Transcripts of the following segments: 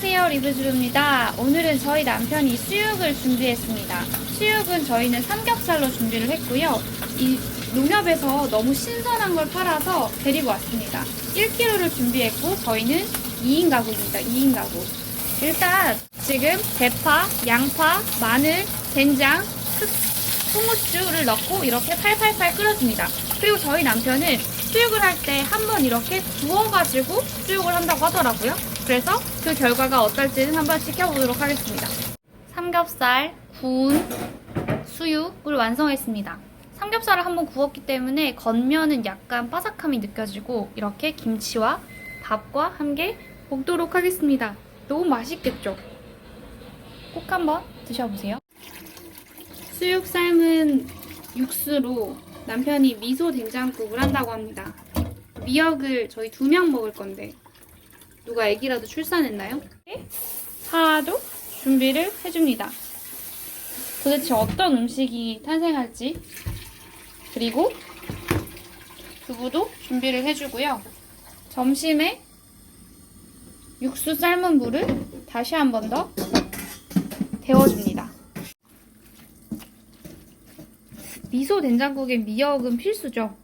안녕하세요 리브주루입니다. 오늘은 저희 남편이 수육을 준비했습니다. 수육은 저희는 삼겹살로 준비를 했고요. 이 농협에서 너무 신선한 걸 팔아서 데리고 왔습니다. 1kg를 준비했고 저희는 2인 가구입니다 2인 가구. 일단 지금 대파, 양파, 마늘, 된장, 흑, 홍후추를 넣고 이렇게 팔팔팔 끓여줍니다. 그리고 저희 남편은 수육을 할 때 한 번 이렇게 구워가지고 수육을 한다고 하더라고요. 그래서 그 결과가 어떨지는 한번 지켜보도록 하겠습니다. 삼겹살, 구운 수육을 완성했습니다. 삼겹살을 한번 구웠기 때문에 겉면은 약간 바삭함이 느껴지고 이렇게 김치와 밥과 함께 먹도록 하겠습니다. 너무 맛있겠죠? 꼭 한번 드셔보세요. 수육 삶은 육수로 남편이 미소 된장국을 한다고 합니다. 미역을 저희 두 명 먹을 건데 누가 아기라도 출산했나요? 파도 준비를 해줍니다. 도대체 어떤 음식이 탄생할지 그리고 두부도 준비를 해주고요. 점심에 육수 삶은 물을 다시 한 번 더 데워줍니다. 미소 된장국에 미역은 필수죠.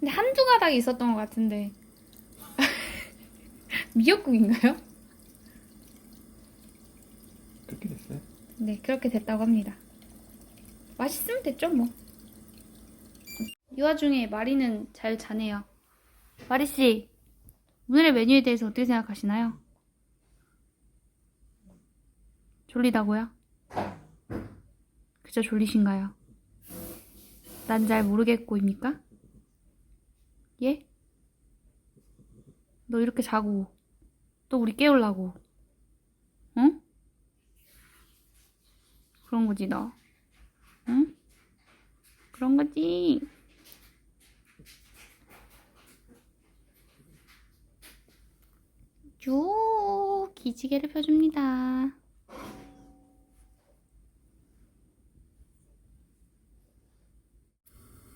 근데 한두 가닥이 있었던 것 같은데. 미역국인가요? 그렇게 됐어요? 네, 그렇게 됐다고 합니다. 맛있으면 됐죠, 뭐. 이 와중에 마리는 잘 자네요. 마리 씨, 오늘의 메뉴에 대해서 어떻게 생각하시나요? 졸리다고요? 그저 졸리신가요? 난 잘 모르겠고입니까? 예? 너 이렇게 자고 또 우리 깨우려고 응? 그런 거지 너 응? 그런 거지 쭉 기지개를 펴줍니다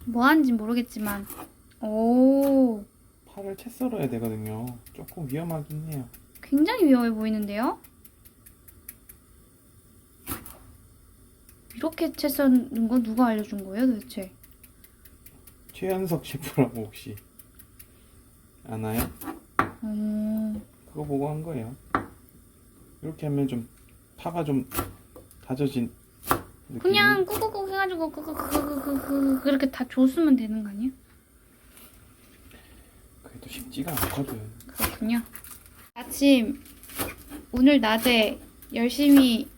뭐 하는지 모르겠지만 오 파를 채 썰어야 되거든요. 조금 위험하긴 해요. 굉장히 위험해 보이는데요? 이렇게 채 써는 건 누가 알려준 거예요 도대체? 최현석 셰프라고 혹시 아나요? 음, 그거 보고 한 거예요. 이렇게 하면 좀 파가 좀 다져진 느낌이 그냥 꾹꾹꾹 해가지고 그그그그그 그렇게 다 줬으면 되는 거 아니에요? 그게 또 쉽지가 않거든. 그렇군요. 아침 오늘 낮에 열심히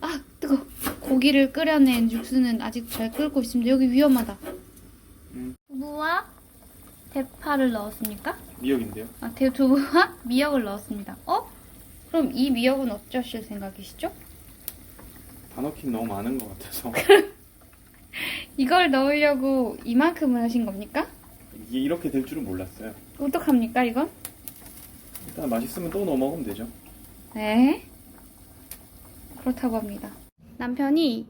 아 뜨거 고기를 끓여낸 육수는 아직 잘 끓고 있습니다. 여기 위험하다. 음. 두부와 대파를 넣었습니까? 미역인데요. 아, 대 두부와 미역을 넣었습니다. 어? 그럼 이 미역은 어쩌실 생각이시죠? 다 넣긴 너무 많은 것 같아서 이걸 넣으려고 이만큼을 하신 겁니까? 이게 이렇게 될 줄은 몰랐어요. 어떡합니까 이건? 일단 맛있으면 또 넣어 먹으면 되죠. 네. 그렇다고 합니다. 남편이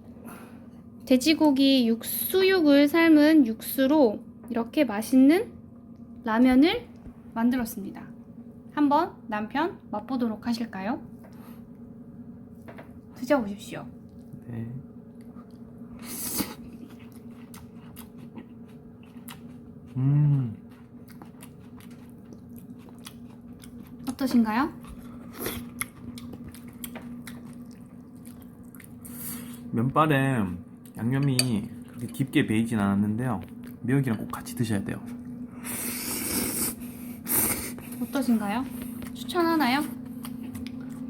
돼지고기 육수육을 삶은 육수로 이렇게 맛있는 라면을 만들었습니다. 한번 남편 맛보도록 하실까요? 드셔보십시오. 네. 음, 어떠신가요? 면발에 양념이 그렇게 깊게 배이진 않았는데요. 미역이랑 꼭 같이 드셔야 돼요. 어떠신가요? 추천하나요?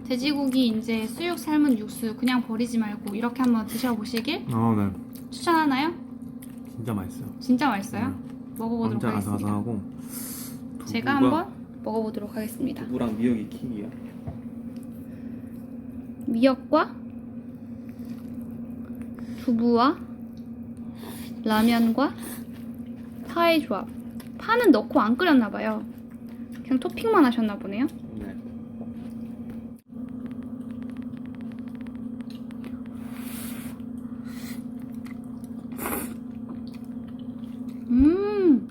돼지고기 이제 수육 삶은 육수 그냥 버리지 말고 이렇게 한번 드셔보시길 어, 네. 추천하나요? 진짜 맛있어요. 진짜 맛있어요? 먹어보도록 완전 하겠습니다. 아삭아삭하고 제가 한번 먹어보도록 하겠습니다. 두부랑 미역이 킥이야. 미역과 두부와 라면과 파의 조합. 파는 넣고 안 끓였나 봐요. 그냥 토핑만 하셨나 보네요. 네. 음.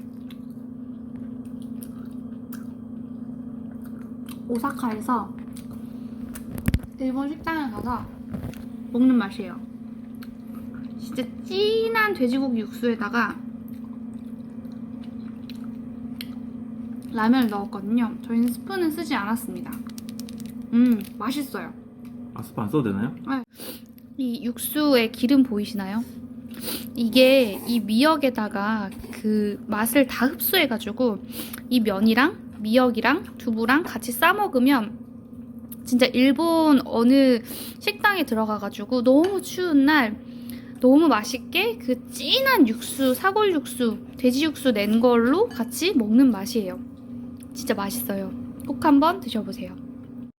오사카에서 일본 식당에 가서 먹는 맛이에요. 진짜 진한 돼지고기 육수에다가 라면을 넣었거든요. 저희는 스푼은 쓰지 않았습니다. 음, 맛있어요. 아 스프 안 써도 되나요? 이 육수의 기름 보이시나요? 이게 이 미역에다가 그 맛을 다 흡수해가지고 이 면이랑 미역이랑 두부랑 같이 싸 먹으면 진짜 일본 어느 식당에 들어가가지고 너무 추운 날 너무 맛있게 그 진한 육수, 사골 육수, 돼지 육수 낸 걸로 같이 먹는 맛이에요. 진짜 맛있어요. 꼭 한번 드셔보세요.